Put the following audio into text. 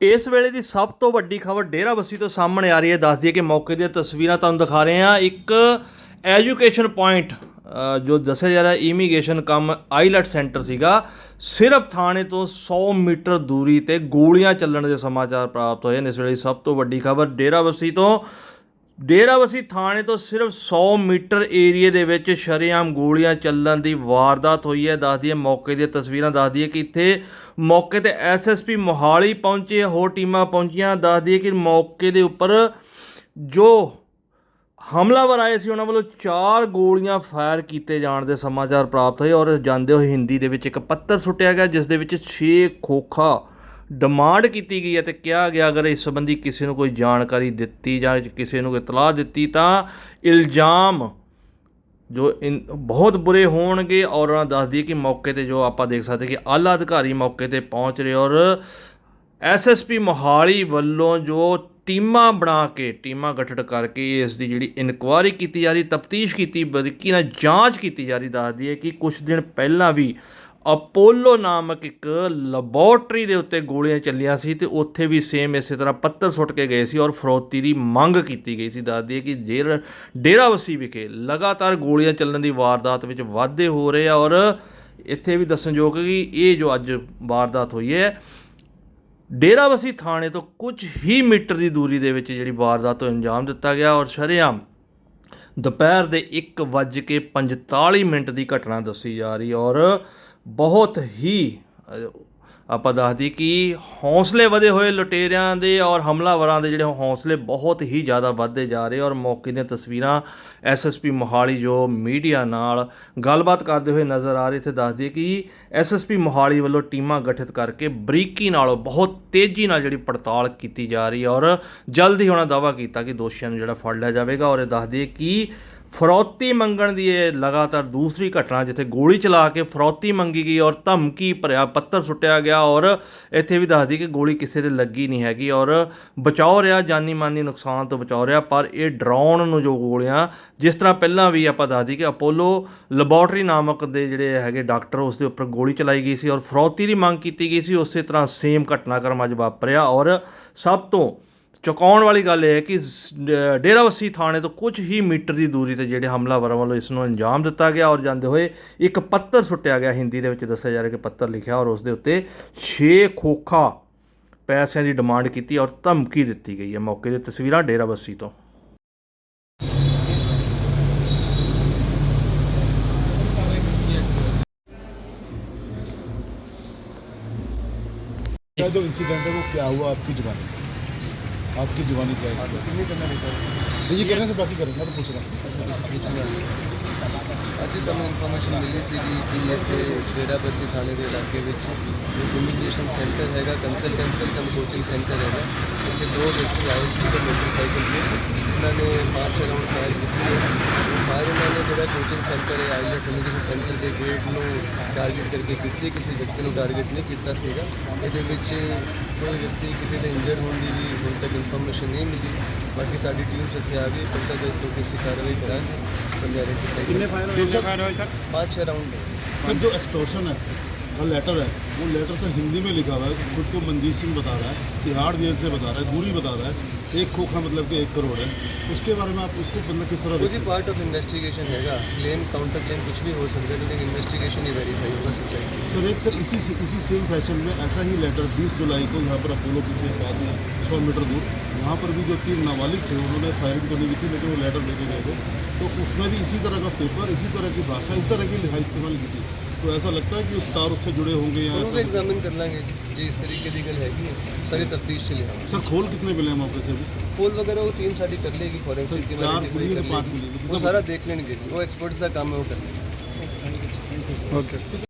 ਇਸ ਵੇਲੇ ਦੀ ਸਭ ਤੋਂ ਵੱਡੀ ਖਬਰ ਡੇਰਾਬੱਸੀ ਤੋਂ ਸਾਹਮਣੇ ਆ ਰਹੀ ਹੈ। ਦੱਸ ਦਈਏ ਕਿ ਮੌਕੇ ਦੀਆਂ ਤਸਵੀਰਾਂ ਤੁਹਾਨੂੰ ਦਿਖਾ ਰਹੇ ਹਾਂ। ਇੱਕ ਐਜੂਕੇਸ਼ਨ ਪੁਆਇੰਟ ਜੋ ਦੱਸਿਆ ਜਾ ਰਿਹਾ ਇਮੀਗ੍ਰੇਸ਼ਨ ਕੰਮ ਆਈਲੈਟ ਸੈਂਟਰ ਸੀਗਾ। ਸਿਰਫ ਥਾਣੇ ਤੋਂ 100 ਮੀਟਰ ਦੂਰੀ ਤੇ ਗੋਲੀਆਂ ਚੱਲਣ ਦੇ ਸਮਾਚਾਰ ਪ੍ਰਾਪਤ ਹੋਏ ਨੇ। ਇਸ ਵੇਲੇ ਦੀ ਸਭ ਤੋਂ ਵੱਡੀ ਖਬਰ ਡੇਰਾਬੱਸੀ ਤੋਂ। ਡੇਰਾਬੱਸੀ ਥਾਣੇ ਤੋਂ ਸਿਰਫ 100 ਮੀਟਰ ਏਰੀਏ ਦੇ ਵਿੱਚ ਸ਼ਰੇਆਮ ਗੋਲੀਆਂ ਚੱਲਣ ਦੀ ਵਾਰਦਾਤ ਹੋਈ ਹੈ। ਦੱਸ ਦਈਏ ਮੌਕੇ ਦੀਆਂ ਤਸਵੀਰਾਂ, ਦੱਸ ਦਈਏ ਕਿ ਇੱਥੇ ਮੌਕੇ ਤੇ ਐਸਐਸਪੀ ਮੋਹਾਲੀ ਪਹੁੰਚੇ, ਹੋਰ ਟੀਮਾਂ ਪਹੁੰਚੀਆਂ। ਦੱਸ ਦਈਏ ਕਿ ਮੌਕੇ ਦੇ ਉੱਪਰ ਜੋ ਹਮਲਾਵਰ ਆਏ ਸੀ, ਉਹਨਾਂ ਵੱਲੋਂ ਚਾਰ ਗੋਲੀਆਂ ਫਾਇਰ ਕੀਤੇ ਜਾਣ ਦੇ ਸਮਾਚਾਰ ਪ੍ਰਾਪਤ ਹੋਏ। ਔਰ ਜਾਂਦੇ ਹੋਏ ਹਿੰਦੀ ਦੇ ਵਿੱਚ ਇੱਕ ਪੱਤਰ ਸੁੱਟਿਆ ਗਿਆ, ਜਿਸ ਦੇ ਵਿੱਚ 6 ਖੋਖਾ ਡਿਮਾਂਡ ਕੀਤੀ ਗਈ ਹੈ ਤੇ ਕਿਹਾ ਗਿਆ, ਅਗਰ ਇਸ ਸੰਬੰਧੀ ਕਿਸੇ ਨੂੰ ਕੋਈ ਜਾਣਕਾਰੀ ਦਿੱਤੀ ਜਾਂ ਕਿਸੇ ਨੂੰ ਕੋਈ ਇਤਲਾਹ ਦਿੱਤੀ ਤਾਂ ਇਲਜ਼ਾਮ ਜੋ ਇਨ, ਬਹੁਤ ਬੁਰੇ ਹੋਣਗੇ ਔਰ ਉਹਨਾਂ ਦੱਸਦੀ ਦਈਏ ਕਿ ਮੌਕੇ ਤੇ ਜੋ ਆਪਾਂ ਦੇਖ ਸਕਦੇ ਕਿ ਆਲਾ ਅਧਿਕਾਰੀ ਮੌਕੇ ਤੇ ਪਹੁੰਚ ਰਹੇ ਔਰ ਐਸਐਸਪੀ ਮੋਹਾਲੀ ਵੱਲੋਂ ਜੋ ਟੀਮਾਂ ਬਣਾ ਕੇ, ਟੀਮਾਂ ਗਠਿਤ ਕਰਕੇ ਇਸ ਦੀ ਜਿਹੜੀ ਇਨਕੁਆਇਰੀ ਕੀਤੀ ਜਾ ਰਹੀ, ਤਫਤੀਸ਼ ਕੀਤੀ, ਬਰੀਕੀ ਨਾਲ ਜਾਂਚ ਕੀਤੀ ਜਾ ਰਹੀ, ਦੱਸਦੀ ਹੈ ਕਿ ਕੁਝ ਦਿਨ ਪਹਿਲਾਂ ਵੀ ਅਪੋਲੋ ਨਾਮਕ ਇੱਕ ਲੈਬੋਰਟਰੀ ਦੇ ਉੱਤੇ ਗੋਲੀਆਂ ਚੱਲੀਆਂ ਸੀ ਤੇ ਉੱਥੇ ਵੀ ਸੇਮ ਇਸੇ ਤਰ੍ਹਾਂ ਪੱਤਰ ਸੁੱਟ ਕੇ ਗਏ ਸੀ ਔਰ ਫਰੋਤੀ ਦੀ ਮੰਗ ਕੀਤੀ ਗਈ ਸੀ। ਦੱਸਦੀ ਦਈਏ ਕਿ ਜੇਰ ਡੇਰਾਵਸੀ ਵਿਖੇ ਲਗਾਤਾਰ ਗੋਲੀਆਂ ਚੱਲਣ ਦੀ ਵਾਰਦਾਤ ਵਿੱਚ ਵਾਧੇ ਹੋ ਰਹੇ ਆ ਔਰ ਇੱਥੇ ਵੀ ਦੱਸਣਯੋਗ ਹੈ ਕਿ ਇਹ ਜੋ ਅੱਜ ਵਾਰਦਾਤ ਹੋਈ ਹੈ ਡੇਰਾਵਸੀ ਥਾਣੇ ਤੋਂ ਕੁਝ ਹੀ ਮੀਟਰ ਦੀ ਦੂਰੀ ਦੇ ਵਿੱਚ ਜਿਹੜੀ ਵਾਰਦਾਤ ਨੂੰ ਅੰਜਾਮ ਦਿੱਤਾ ਗਿਆ ਔਰ ਸ਼ਰੇਆਮ ਦੁਪਹਿਰ ਦੇ 1:45 ਮਿੰਟ ਦੀ ਘਟਨਾ ਦੱਸੀ ਜਾ ਰਹੀ ਔਰ ਬਹੁਤ ਹੀ ਆਪਾਂ ਦੱਸਦੀ ਕਿ ਹੌਸਲੇ ਵਧੇ ਹੋਏ ਲੁਟੇਰਿਆਂ ਦੇ ਔਰ ਹਮਲਾਵਰਾਂ ਦੇ ਜਿਹੜੇ ਹੌਸਲੇ ਬਹੁਤ ਹੀ ਜ਼ਿਆਦਾ ਵੱਧਦੇ ਜਾ ਰਹੇ ਔਰ ਮੌਕੇ ਦੀਆਂ ਤਸਵੀਰਾਂ ਐਸਐਸਪੀ ਮੋਹਾਲੀ ਜੋ ਮੀਡੀਆ ਨਾਲ ਗੱਲਬਾਤ ਕਰਦੇ ਹੋਏ ਨਜ਼ਰ ਆ ਰਹੇ ਤੇ ਦੱਸਦੀ ਕਿ ਐਸਐਸਪੀ ਮੋਹਾਲੀ ਵੱਲੋਂ ਟੀਮਾਂ ਗਠਿਤ ਕਰਕੇ ਬਰੀਕੀ ਨਾਲ ਬਹੁਤ ਤੇਜ਼ੀ ਨਾਲ ਜਿਹੜੀ ਪੜਤਾਲ ਕੀਤੀ ਜਾ ਰਹੀ ਹੈ ਔਰ ਜਲਦ ਹੀ ਉਹਨਾਂ ਦਾਅਵਾ ਕੀਤਾ ਕਿ ਦੋਸ਼ੀਆਂ ਨੂੰ ਜਿਹੜਾ ਫੜ ਲਿਆ ਜਾਵੇਗਾ ਔਰ ਇਹ ਦੱਸਦੀ ਕਿ ਫਰੌਤੀ ਮੰਗਣ ਦੀ ਇਹ ਲਗਾਤਾਰ ਦੂਸਰੀ ਘਟਨਾ ਜਿੱਥੇ ਗੋਲੀ ਚਲਾ ਕੇ ਫਰੌਤੀ ਮੰਗੀ ਗਈ ਔਰ ਧਮਕੀ ਭਰਿਆ ਪੱਤਰ ਸੁੱਟਿਆ ਗਿਆ ਔਰ ਇੱਥੇ ਵੀ ਦੱਸਦੀ ਕਿ ਗੋਲੀ ਕਿਸੇ ਦੇ ਲੱਗੀ ਨਹੀਂ ਹੈਗੀ ਔਰ ਬਚਾਓ ਰਿਹਾ, ਜਾਨੀ ਮਾਨੀ ਨੁਕਸਾਨ ਤੋਂ ਬਚਾਓ ਰਿਹਾ, ਪਰ ਇਹ ਡਰਾਉਣ ਨੂੰ ਜੋ ਗੋਲੀਆਂ, ਜਿਸ ਤਰ੍ਹਾਂ ਪਹਿਲਾਂ ਵੀ ਆਪਾਂ ਦੱਸਦੀ ਕਿ ਅਪੋਲੋ ਲੈਬੋਰਟਰੀ ਨਾਮਕ ਦੇ ਜਿਹੜੇ ਹੈਗੇ ਡਾਕਟਰ ਉਸ ਦੇ ਉੱਪਰ ਗੋਲੀ ਚਲਾਈ ਗਈ ਸੀ ਔਰ ਫਰੌਤੀ ਦੀ ਮੰਗ ਕੀਤੀ ਗਈ ਸੀ, ਉਸੇ ਤਰ੍ਹਾਂ ਸੇਮ ਘਟਨਾਕ੍ਰਮ ਅੱਜ ਵਾਪਰਿਆ ਔਰ ਸਭ ਤੋਂ ਚੁਕਾਉਣ ਵਾਲੀ ਗੱਲ ਇਹ ਹੈ ਕਿ ਸ- ਡ- ਡੇਰਾਵੱਸੀ ਥਾਣੇ ਤੋਂ ਕੁਝ ਹੀ ਮੀਟਰ ਦੀ ਦੂਰੀ ਤੇ ਜਿਹੜੇ ਹਮਲਾਵਰਾਂ ਵੱਲੋਂ ਇਸ ਨੂੰ ਅੰਜਾਮ ਦਿੱਤਾ ਗਿਆ ਔਰ ਜਾਂਦੇ ਹੋਏ ਇੱਕ ਪੱਤਰ ਸੁੱਟਿਆ ਗਿਆ ਹਿੰਦੀ ਦੇ ਵਿੱਚ ਦੱਸਿਆ ਜਾ ਰਿਹਾ ਕਿ ਪੱਤਰ ਲਿਖਿਆ ਔਰ ਉਸ ਦੇ ਉੱਤੇ 6 ਖੋਖਾ ਪੈਸਿਆਂ ਦੀ ਡਿਮਾਂਡ ਕੀਤੀ ਔਰ ਧਮਕੀ ਦਿੱਤੀ ਗਈ ਹੈ ਮੌਕੇ ਦੀ ਤਸਵੀਰਾਂ ਡੇਰਾਵੱਸੀ ਤੋਂ का जो इंसिडेंट है वो क्या हुआ आपकी जुबानी आपकी जुबानी क्या है ये कहने से बाकी करें मैं तो पूछ रहा हूँ ਅੱਜ ਹੀ ਸਾਨੂੰ ਇਨਫੋਰਮੇਸ਼ਨ ਮਿਲੀ ਸੀ ਕਿ ਇੱਥੇ ਡੇਰਾਬੱਸੀ ਥਾਣੇ ਦੇ ਇਲਾਕੇ ਵਿੱਚ ਇੱਕ ਇਮੀਗ੍ਰੇਸ਼ਨ ਸੈਂਟਰ ਹੈਗਾ ਕੰਸਲਟੈਂਸੀ ਕਮ ਕੋਚਿੰਗ ਸੈਂਟਰ ਹੈਗਾ ਇੱਥੇ ਦੋ ਵਿਅਕਤੀ ਆਏ ਸੀ ਤੇ ਮੋਟਰਸਾਈਕਲ ਤੇ ਉਹਨਾਂ ਨੇ ਪਾँਚ ਰਾਉਂਡ ਫਾਇਰ ਕੀਤੀ ਹੈ ਜਿਹੜਾ ਕੋਚਿੰਗ ਸੈਂਟਰ ਹੈ ਆਈਲੈਟ ਕਮਿਊਨਿਟੀ ਸੈਂਟਰ ਦੇ ਗੇਟ ਨੂੰ ਟਾਰਗੇਟ ਕਰਕੇ ਕੀਤੀ ਕਿਸੇ ਵਿਅਕਤੀ ਨੂੰ ਟਾਰਗੇਟ ਨਹੀਂ ਕੀਤਾ ਸੀਗਾ। ਇਹਦੇ ਵਿੱਚ ਕੋਈ ਵਿਅਕਤੀ ਕਿਸੇ ਦੇ ਇੰਜਰਡ ਹੋਣ ਦੀ ਵੀ ਹੁਣ ਤੱਕ ਇਨਫੋਰਮੇਸ਼ਨ ਨਹੀਂ ਮਿਲੀ। ਬਾਕੀ ਸਾਡੀ ਟੀਮ ਇੱਥੇ ਆ ਗਈ ਪਰਚਾ ਦਰਜ ਕਰਕੇ ਇਸ ਕਾਰਵਾਈ ਕਰਾਂਗੇ। ਪੰਜਾਬ ਦੇ ਕਿੰਨੇ ਫਾਇਰ ਹੋਏ? ਸਰ? 5 6 ਰਾਉਂਡ ਸਰ ਜੋ ਐਕਸਟੋਰਸ਼ਨ ਹੈ का लेटर है। वो लेटर तो हिंदी में लिखा हुआ है। खुद को मनजीत सिंह बता रहा है। तिहाड़ जेल से बता रहा है। दूरी बता रहा है। एक खोखा मतलब कि एक करोड़ है। उसके बारे में आप उसको बंदा किस तरह वो जी देखते हैं? पार्ट ऑफ़ इन्वेस्टिगेशन हैगा क्लेम काउंटर क्लेम कुछ भी हो सकता है लेकिन इन्वेस्टिगेशन ही वेरीफाई होगा सच्चाई सर एक सर इसी इसी सेम फ़ैशन में ऐसा ही लेटर 20 जुलाई को यहाँ पर अपोलो के पास है सौ मीटर दूर वहाँ पर भी जो तीन नाबालिग थे उन्होंने फायरिंग करनी की थी लेकिन वो लेटर लेके गए थे। तो उसमें भी इसी तरह का पेपर इसी तरह की भाषा इस तरह की लिखा इस्तेमाल की थी। तो ऐसा लगता है कि उस तार उससे जुड़े होंगे या उनको ऐसा- एग्जामिन कर लेंगे जी इस तरीके की गल हैगी है सारी तफ्तीश चली हम सर खोल कितने मिले हैं मौके से अभी पोल वगैरह वो टीम साड़ी कर लेगी फॉरेंसिक टीम चार identify मिली कर तो पाँच लेगी मिली। वो सारा देख लेंगे जी वो